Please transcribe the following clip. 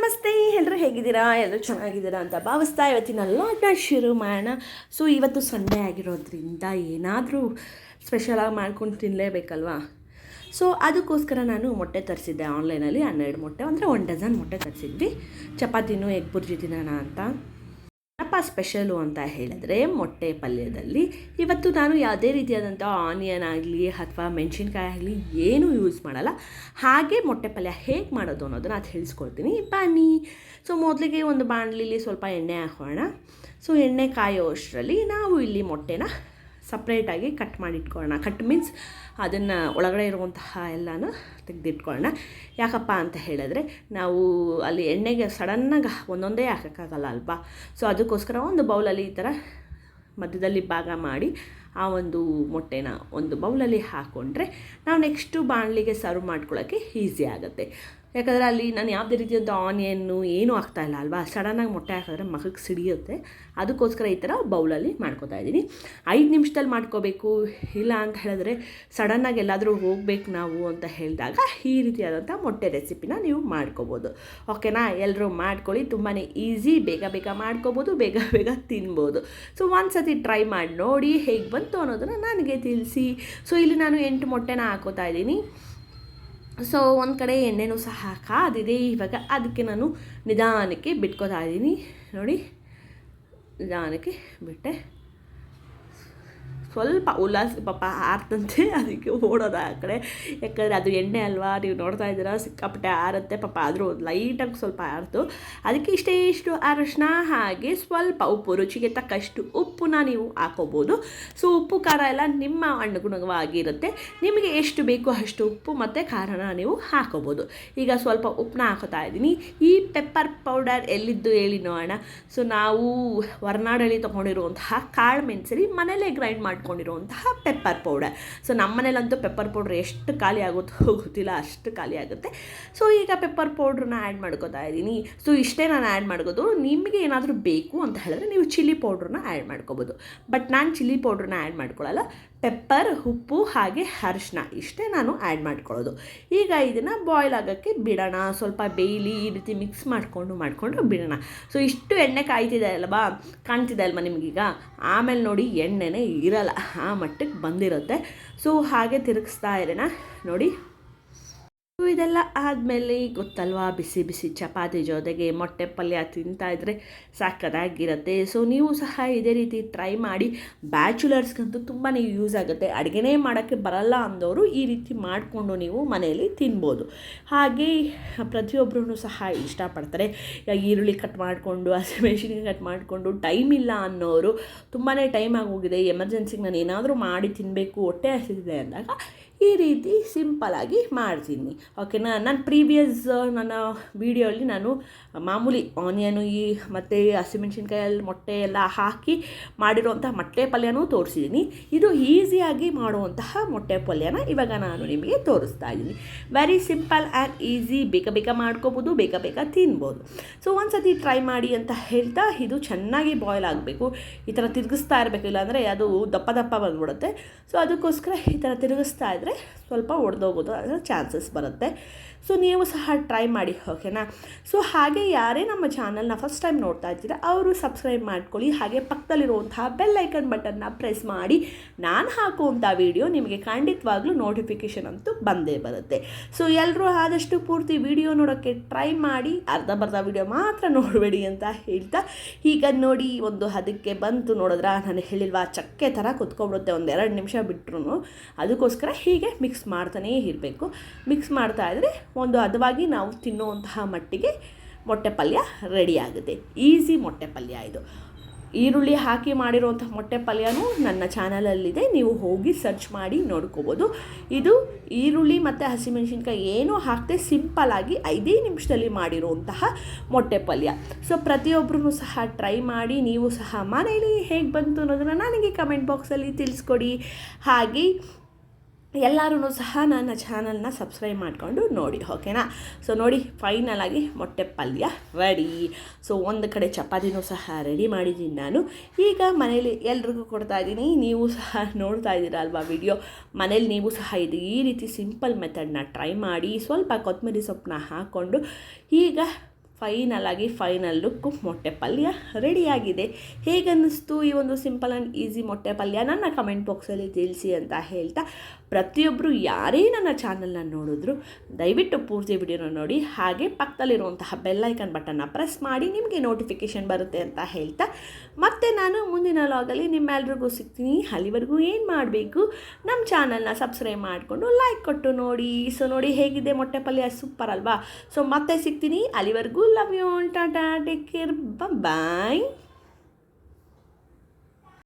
ನಮಸ್ತೆ ಎಲ್ಲರೂ ಹೇಗಿದ್ದೀರಾ? ಎಲ್ಲರೂ ಚೆನ್ನಾಗಿದ್ದೀರಾ ಅಂತ ಭಾವಿಸ್ತಾ ಇವತ್ತಿನ ಲಾಗ್ನ ಶುರು ಮಾಡೋಣ ಸೊ ಇವತ್ತು ಸಂಡೇ ಆಗಿರೋದ್ರಿಂದ ಏನಾದರೂ ಸ್ಪೆಷಲಾಗಿ ಮಾಡ್ಕೊಂಡು ತಿನ್ನಲೇಬೇಕಲ್ವಾ ಸೊ ಅದಕ್ಕೋಸ್ಕರ ನಾನು ಮೊಟ್ಟೆ ತರಿಸಿದ್ದೆ ಆನ್ಲೈನಲ್ಲಿ ಹನ್ನೆರಡು ಮೊಟ್ಟೆ. ಅಂದರೆ ಒನ್ ಡಜನ್ ಮೊಟ್ಟೆ ತರಿಸಿದ್ವಿ. ಚಪಾತಿನೂ ಎಗ್ ಬುರ್ಜಿ ತಿನ್ನೋಣ ಅಂತ. ಏನಪ್ಪ ಸ್ಪೆಷಲು ಅಂತ ಹೇಳಿದ್ರೆ ಮೊಟ್ಟೆ ಪಲ್ಯದಲ್ಲಿ. ಇವತ್ತು ನಾನು ಯಾವುದೇ ರೀತಿಯಾದಂಥ ಆನಿಯನ್ ಆಗಲಿ ಅಥವಾ ಮೆಣಸಿನ್ಕಾಯಿ ಆಗಲಿ ಏನೂ ಯೂಸ್ ಮಾಡಲ್ಲ. ಹಾಗೆ ಮೊಟ್ಟೆ ಪಲ್ಯ ಹೇಗೆ ಮಾಡೋದು ಅನ್ನೋದನ್ನ ಅದು ತಿಳಿಸ್ಕೊಡ್ತೀನಿ ಬನ್ನಿ. ಸೊ, ಮೊದಲಿಗೆ ಒಂದು ಬಾಣಲಿಲಿ ಸ್ವಲ್ಪ ಎಣ್ಣೆ ಹಾಕೋಣ. ಸೊ, ಎಣ್ಣೆ ಕಾಯೋ ಅಷ್ಟರಲ್ಲಿ ನಾವು ಇಲ್ಲಿ ಮೊಟ್ಟೆನ ಸಪ್ರೇಟಾಗಿ ಕಟ್ ಮಾಡಿಟ್ಕೊಳ್ಳೋಣ ಕಟ್ ಮೀನ್ಸ್ ಅದನ್ನು ಒಳಗಡೆ ಇರುವಂತಹ ಎಲ್ಲನೂ ತೆಗೆದಿಟ್ಕೊಳ್ಳೋಣ ಯಾಕಪ್ಪ ಅಂತ ಹೇಳಿದ್ರೆ ನಾವು ಅಲ್ಲಿ ಎಣ್ಣೆಗೆ ಸಡನ್ನಾಗಿ ಒಂದೊಂದೇ ಹಾಕೋಕ್ಕಾಗಲ್ಲ ಅಲ್ವಾ? ಸೊ ಅದಕ್ಕೋಸ್ಕರ ಒಂದು ಬೌಲಲ್ಲಿ ಈ ಥರ ಮಧ್ಯದಲ್ಲಿ ಭಾಗ ಮಾಡಿ ಆ ಒಂದು ಮೊಟ್ಟೆನ ಒಂದು ಬೌಲಲ್ಲಿ ಹಾಕ್ಕೊಂಡ್ರೆ ನಾವು ನೆಕ್ಸ್ಟು ಬಾಣಲಿಗೆ ಸರ್ವ್ ಮಾಡ್ಕೊಳ್ಳೋಕ್ಕೆ ಈಸಿ ಆಗುತ್ತೆ. ಯಾಕಂದರೆ ಅಲ್ಲಿ ನಾನು ಯಾವುದೇ ರೀತಿಯಾದ ಆನಿಯನ್ನು ಏನೂ ಆಗ್ತಾಯಿಲ್ಲ ಅಲ್ವಾ? ಸಡನ್ನಾಗಿ ಮೊಟ್ಟೆ ಹಾಕಿದ್ರೆ ಮಗಕ್ಕೆ ಸಿಡಿಯುತ್ತೆ. ಅದಕ್ಕೋಸ್ಕರ ಈ ಥರ ಬೌಲಲ್ಲಿ ಮಾಡ್ಕೋತಾ ಇದ್ದೀನಿ. ಐದು ನಿಮಿಷದಲ್ಲಿ ಮಾಡ್ಕೋಬೇಕು. ಇಲ್ಲ ಅಂತ ಹೇಳಿದ್ರೆ ಸಡನ್ನಾಗಿ ಎಲ್ಲಾದರೂ ಹೋಗ್ಬೇಕು ನಾವು ಅಂತ ಹೇಳಿದಾಗ ಈ ರೀತಿಯಾದಂಥ ಮೊಟ್ಟೆ ರೆಸಿಪಿನ ನೀವು ಮಾಡ್ಕೋಬೋದು. ಓಕೆನಾ ಎಲ್ಲರೂ ಮಾಡ್ಕೊಳ್ಳಿ. ತುಂಬಾ ಈಸಿ ಬೇಗ ಬೇಗ ಮಾಡ್ಕೋಬೋದು. ಬೇಗ ಬೇಗ ತಿನ್ಬೋದು. ಸೊ ಒಂದು ಸತಿ ಟ್ರೈ ಮಾಡಿ ನೋಡಿ ಹೇಗೆ ಬಂತು ಅನ್ನೋದನ್ನು ನನಗೆ ತಿಳಿಸಿ. ಸೊ ಇಲ್ಲಿ ನಾನು ಎಂಟು ಮೊಟ್ಟೆನ ಹಾಕೋತಾ ಇದ್ದೀನಿ. ಸೊ ಒಂದು ಕಡೆ ಎಣ್ಣೆನೂ ಸಹ ಕಾದಿದೆ ಇವಾಗ ಅದಕ್ಕೆ ನಾನು ನಿಧಾನಕ್ಕೆ ಬಿಟ್ಕೋತಾ ಇದ್ದೀನಿ ನೋಡಿ, ನಿಧಾನಕ್ಕೆ ಬಿಟ್ಟೆ. ಸ್ವಲ್ಪ ಉಲ್ಲಾಸ ಪಾಪ ಆರ್ತಂತೆ ಅದಕ್ಕೆ ಓಡೋದು ಆ ಕಡೆ. ಯಾಕಂದರೆ ಅದು ಎಣ್ಣೆ ಅಲ್ವಾ, ನೀವು ನೋಡ್ತಾ ಇದ್ದೀರಾ, ಸಿಕ್ಕಾಪಟ್ಟೆ ಆರುತ್ತೆ, ಪಾಪ ಆದರೂ ಲೈಟಾಗಿ ಸ್ವಲ್ಪ ಆರ್ತು. ಅದಕ್ಕೆ ಇಷ್ಟೇ ಇಷ್ಟು ಅರಶಿನ ಹಾಗೆ ಸ್ವಲ್ಪ ಉಪ್ಪು, ರುಚಿಗೆ ತಕ್ಕಷ್ಟು ಉಪ್ಪನ್ನ ನೀವು ಹಾಕೋಬೋದು. ಸೊ ಉಪ್ಪು, ಖಾರ ಎಲ್ಲ ನಿಮ್ಮ ಅನುಗುಣವಾಗಿರುತ್ತೆ. ನಿಮಗೆ ಎಷ್ಟು ಬೇಕು ಅಷ್ಟು ಉಪ್ಪು ಮತ್ತು ಖಾರನ ನೀವು ಹಾಕೋಬೋದು. ಈಗ ಸ್ವಲ್ಪ ಉಪ್ಪನ್ನ ಹಾಕೋತಾ ಇದ್ದೀನಿ. ಈ ಪೆಪ್ಪರ್ ಪೌಡರ್ ಎಲ್ಲಿದ್ದು ಹೇಳಿ ನೋಡೋಣ. ಸೊ ನಾವು ಹೊರನಾಡಲ್ಲಿ ತೊಗೊಂಡಿರುವಂತಹ ಕಾಳು ಮೆಣಸರಿ ಮನೇಲೇ ಗ್ರೈಂಡ್ ಮಾಡ್ಕೊಂಡಿರುವಂತಹ ಪೆಪ್ಪರ್ ಪೌಡರ್ ಸೊ ನಮ್ಮ ಮನೇಲಂತೂ ಪೆಪ್ಪರ್ ಪೌಡ್ರ್ ಎಷ್ಟು ಖಾಲಿ ಆಗುತ್ತೋ ಗೊತ್ತಿಲ್ಲ, ಅಷ್ಟು ಖಾಲಿ ಆಗುತ್ತೆ. ಸೊ ಈಗ ಪೆಪ್ಪರ್ ಪೌಡ್ರನ್ನ ಆ್ಯಡ್ ಮಾಡ್ಕೋತಾ ಇದ್ದೀನಿ. ಸೊ ಇಷ್ಟೇ ನಾನು ಆ್ಯಡ್ ಮಾಡ್ಕೋದು. ನಿಮಗೆ ಏನಾದರೂ ಬೇಕು ಅಂತ ಹೇಳಿದ್ರೆ ನೀವು ಚಿಲ್ಲಿ ಪೌಡ್ರನ್ನ ಆ್ಯಡ್ ಮಾಡ್ಕೋಬೋದು. ಬಟ್ ನಾನು ಚಿಲ್ಲಿ ಪೌಡ್ರನ್ನ ಆ್ಯಡ್ ಮಾಡ್ಕೊಳ್ಳಲ್ಲ ಪೆಪ್ಪರ್ ಉಪ್ಪು ಹಾಗೆ ಅರಿಶಿನ ಇಷ್ಟೇ ನಾನು ಆ್ಯಡ್ ಮಾಡ್ಕೊಳ್ಳೋದು. ಈಗ ಇದನ್ನು ಬಾಯ್ಲ್ ಆಗೋಕ್ಕೆ ಬಿಡೋಣ. ಸ್ವಲ್ಪ ಬೇಯ್ಲಿ ಈ ರೀತಿ ಮಿಕ್ಸ್ ಮಾಡಿಕೊಂಡು ಮಾಡಿಕೊಂಡು ಬಿಡೋಣ. ಸೊ ಇಷ್ಟು ಎಣ್ಣೆ ಕಾಯ್ತಿದೆ ಅಲ್ವಾ? ಕಾಣ್ತಿದೆ ಅಲ್ವಾ ನಿಮಗೀಗ? ಆಮೇಲೆ ನೋಡಿ ಎಣ್ಣೆನೇ ಇರಲ್ಲ. ಆ ಮಟ್ಟಕ್ಕೆ ಬಂದಿರುತ್ತೆ. ಸೊ ಹಾಗೆ ತಿರುಗಿಸ್ತಾ ಇರೋಣ. ನೋಡಿ. ಇದೆಲ್ಲ ಆದಮೇಲೆ ಗೊತ್ತಲ್ವಾ? ಬಿಸಿ ಬಿಸಿ ಚಪಾತಿ ಜೊತೆಗೆ ಮೊಟ್ಟೆ ಪಲ್ಯ ತಿಂತಾ ಇದ್ದರೆ ಸಾಕದಾಗಿರುತ್ತೆ. ಸೊ ನೀವು ಸಹ ಇದೇ ರೀತಿ ಟ್ರೈ ಮಾಡಿ. ಬ್ಯಾಚುಲರ್ಸ್ಗಂತೂ ತುಂಬಾ ಯೂಸ್ ಆಗುತ್ತೆ. ಅಡುಗೆನೇ ಮಾಡೋಕ್ಕೆ ಬರಲ್ಲ ಅಂದವರು ಈ ರೀತಿ ಮಾಡಿಕೊಂಡು ನೀವು ಮನೆಯಲ್ಲಿ ತಿನ್ಬೋದು. ಹಾಗೆ ಪ್ರತಿಯೊಬ್ಬರೂ ಸಹ ಇಷ್ಟಪಡ್ತಾರೆ. ಈರುಳ್ಳಿ ಕಟ್ ಮಾಡಿಕೊಂಡು ಹಸಿಮೆಣಸಿನ ಕಟ್ ಮಾಡಿಕೊಂಡು ಟೈಮ್ ಇಲ್ಲ ಅನ್ನೋರು ತುಂಬಾ ಟೈಮ್ ಆಗೋಗಿದೆ. ಎಮರ್ಜೆನ್ಸಿಗೆ ನಾನು ಏನಾದರೂ ಮಾಡಿ ತಿನ್ನಬೇಕು ಹೊಟ್ಟೆ ಹಸಿದಿದೆ ಅಂದಾಗ ಈ ರೀತಿ ಸಿಂಪಲಾಗಿ ಮಾಡ್ತೀನಿ. ಓಕೆನಾ ನಾನು ಪ್ರೀವಿಯಸ್ ನನ್ನ ವೀಡಿಯೋಲಿ ನಾನು ಮಾಮೂಲಿ ಆನಿಯನು ಈ ಮತ್ತು ಹಸಿಮೆಣ್ಸಿನ್ಕಾಯಲ್ಲಿ ಮೊಟ್ಟೆ ಎಲ್ಲ ಹಾಕಿ ಮಾಡಿರುವಂತಹ ಮೊಟ್ಟೆ ಪಲ್ಯನೂ ತೋರಿಸಿದ್ದೀನಿ ಇದು ಈಸಿಯಾಗಿ ಮಾಡುವಂತಹ ಮೊಟ್ಟೆ ಪಲ್ಯನ ಇವಾಗ ನಾನು ನಿಮಗೆ ತೋರಿಸ್ತಾ ಇದ್ದೀನಿ. ವೆರಿ ಸಿಂಪಲ್ ಆ್ಯಂಡ್ ಈಸಿ ಬೇಗ ಬೇಗ ಮಾಡ್ಕೋಬೋದು, ಬೇಗ ಬೇಗ ತಿನ್ಬೋದು. ಸೊ ಒಂದು ಸತಿ ಟ್ರೈ ಮಾಡಿ ಅಂತ ಹೇಳ್ತಾ ಇದು ಚೆನ್ನಾಗಿ ಬಾಯ್ಲ್ ಆಗಬೇಕು. ಈ ಥರ ತಿರುಗಿಸ್ತಾ ಇರಬೇಕು, ಇಲ್ಲಾಂದರೆ ಅದು ದಪ್ಪ ದಪ್ಪ ಬಂದ್ಬಿಡುತ್ತೆ. ಸೊ ಅದಕ್ಕೋಸ್ಕರ ಈ ಥರ ತಿರುಗಿಸ್ತಾ ಇದ್ದರೆ ಸ್ವಲ್ಪ ಒಡೆದೋಗೋದು ಅದರ ಚಾನ್ಸಸ್ ಬರುತ್ತೆ. ಸೊ ನೀವು ಸಹ ಟ್ರೈ ಮಾಡಿ ಓಕೆನಾ ಸೊ ಹಾಗೆ ಯಾರೇ ನಮ್ಮ ಚಾನಲ್ನ ಫಸ್ಟ್ ಟೈಮ್ ನೋಡ್ತಾ ಇದ್ದೀರಾ, ಅವರು ಸಬ್ಸ್ಕ್ರೈಬ್ ಮಾಡ್ಕೊಳ್ಳಿ. ಹಾಗೆ ಪಕ್ಕದಲ್ಲಿರುವಂತಹ ಬೆಲ್ ಐಕನ್ ಬಟನ್ನ ಪ್ರೆಸ್ ಮಾಡಿ. ನಾನು ಹಾಕುವಂಥ ವಿಡಿಯೋ ನಿಮಗೆ ಖಂಡಿತವಾಗ್ಲೂ ನೋಟಿಫಿಕೇಷನ್ ಅಂತೂ ಬಂದೇ ಬರುತ್ತೆ. ಸೊ ಎಲ್ಲರೂ ಆದಷ್ಟು ಪೂರ್ತಿ ವಿಡಿಯೋ ನೋಡೋಕ್ಕೆ ಟ್ರೈ ಮಾಡಿ. ಅರ್ಧ ಬರ್ಧ ವಿಡಿಯೋ ಮಾತ್ರ ನೋಡಬೇಡಿ ಅಂತ ಹೇಳ್ತಾ. ಈಗ ನೋಡಿ, ಒಂದು ಹದಕ್ಕೆ ಬಂತು ನೋಡಿದ್ರೆ? ನಾನು ಹೇಳಿಲ್ವಾ, ಚಕ್ಕೆ ಥರ ಕುತ್ಕೊಬಿಡುತ್ತೆ ಒಂದು ಎರಡು ನಿಮಿಷ ಬಿಟ್ಟರು ಅದಕ್ಕೋಸ್ಕರ ಹೀಗೆ ಮಿಕ್ಸ್ ಮಾಡ್ತಾನೇ ಇರಬೇಕು. ಮಿಕ್ಸ್ ಮಾಡ್ತಾ ಇದ್ದರೆ ಒಂದು ಹದವಾಗಿ ನಾವು ತಿನ್ನುವಂತಹ ಮಟ್ಟಿಗೆ ಮೊಟ್ಟೆ ಪಲ್ಯ ರೆಡಿ ಆಗುತ್ತೆ. ಈಸಿ ಮೊಟ್ಟೆ ಪಲ್ಯ ಇದು. ಈರುಳ್ಳಿ ಹಾಕಿ ಮಾಡಿರುವಂಥ ಮೊಟ್ಟೆ ಪಲ್ಯನೂ ನನ್ನ ಚಾನಲಲ್ಲಿದೆ ನೀವು ಹೋಗಿ ಸರ್ಚ್ ಮಾಡಿ ನೋಡ್ಕೋಬೋದು. ಇದು ಈರುಳ್ಳಿ ಮತ್ತು ಹಸಿಮೆಣಸಿನ್ಕಾಯಿ ಏನೂ ಹಾಕದೆ ಸಿಂಪಲಾಗಿ ಐದೇ ನಿಮಿಷದಲ್ಲಿ ಮಾಡಿರುವಂತಹ ಮೊಟ್ಟೆ ಪಲ್ಯ. ಸೊ ಪ್ರತಿಯೊಬ್ಬರೂ ಸಹ ಟ್ರೈ ಮಾಡಿ, ನೀವು ಸಹ ಮನೇಲಿ ಹೇಗೆ ಬಂತು ಅನ್ನೋದನ್ನು ನನಗೆ ಕಮೆಂಟ್ ಬಾಕ್ಸಲ್ಲಿ ತಿಳಿಸ್ಕೊಡಿ. ಹಾಗೆ ಎಲ್ಲರೂ ಸಹ ನನ್ನ ಚಾನಲ್ನ ಸಬ್ಸ್ಕ್ರೈಬ್ ಮಾಡಿಕೊಂಡು ನೋಡಿ, ಓಕೆನಾ? ಸೊ ನೋಡಿ ಫೈನಲ್ ಆಗಿ ಮೊಟ್ಟೆ ಪಲ್ಯ ರೆಡಿ ಸೊ ಒಂದು ಕಡೆ ಚಪಾತಿನೂ ಸಹ ರೆಡಿ ಮಾಡಿದ್ದೀನಿ ನಾನು. ಈಗ ಮನೇಲಿ ಎಲ್ರಿಗೂ ಕೊಡ್ತಾ ಇದ್ದೀನಿ. ನೀವು ಸಹ ನೋಡ್ತಾ ಇದ್ದೀರಾ ಅಲ್ವಾ ವಿಡಿಯೋ ಮನೇಲಿ ನೀವು ಸಹ ಇದು ಈ ರೀತಿ ಸಿಂಪಲ್ ಮೆಥಡ್ನ ಟ್ರೈ ಮಾಡಿ, ಸ್ವಲ್ಪ ಕೊತ್ತಂಬರಿ ಸೊಪ್ಪನ್ನ ಹಾಕ್ಕೊಂಡು ಈಗ ಫೈನಲ್ ಆಗಿ ಫೈನಲ್ ಲುಕ್ ಮೊಟ್ಟೆ ಪಲ್ಯ ರೆಡಿಯಾಗಿದೆ ಹೇಗನ್ನಿಸ್ತು ಈ ಒಂದು ಸಿಂಪಲ್ ಆ್ಯಂಡ್ ಈಸಿ ಮೊಟ್ಟೆ ಪಲ್ಯ? ನನ್ನ ಕಮೆಂಟ್ ಬಾಕ್ಸಲ್ಲಿ ತಿಳಿಸಿ ಅಂತ ಹೇಳ್ತಾ ಪ್ರತಿಯೊಬ್ಬರು ಯಾರೇ ನನ್ನ ಚಾನಲ್ನ ನೋಡಿದ್ರು ದಯವಿಟ್ಟು ಪೂರ್ತಿ ವಿಡಿಯೋನ ನೋಡಿ. ಹಾಗೆ ಪಕ್ಕದಲ್ಲಿರುವಂತಹ ಬೆಲ್ಲೈಕನ್ ಬಟನ್ನ ಪ್ರೆಸ್ ಮಾಡಿ ನಿಮಗೆ ನೋಟಿಫಿಕೇಷನ್ ಬರುತ್ತೆ ಅಂತ ಹೇಳ್ತಾ ಮತ್ತೆ ನಾನು ಮುಂದಿನ ಲಾಗಲ್ಲಿ ನಿಮ್ಮೆಲ್ರಿಗೂ ಸಿಗ್ತೀನಿ. ಅಲ್ಲಿವರೆಗೂ ಏನು ಮಾಡಬೇಕು? ನಮ್ಮ ಚಾನಲ್ನ ಸಬ್ಸ್ಕ್ರೈಬ್ ಮಾಡಿಕೊಂಡು ಲೈಕ್ ಕೊಟ್ಟು ನೋಡಿ. ಸೊ ನೋಡಿ ಹೇಗಿದೆ ಮೊಟ್ಟೆ ಪಲ್ಯ? ಸೂಪರ್ ಅಲ್ವಾ? ಸೊ ಮತ್ತೆ ಸಿಗ್ತೀನಿ. ಅಲ್ಲಿವರೆಗೂ love you all. Tata, take care. Bye bye.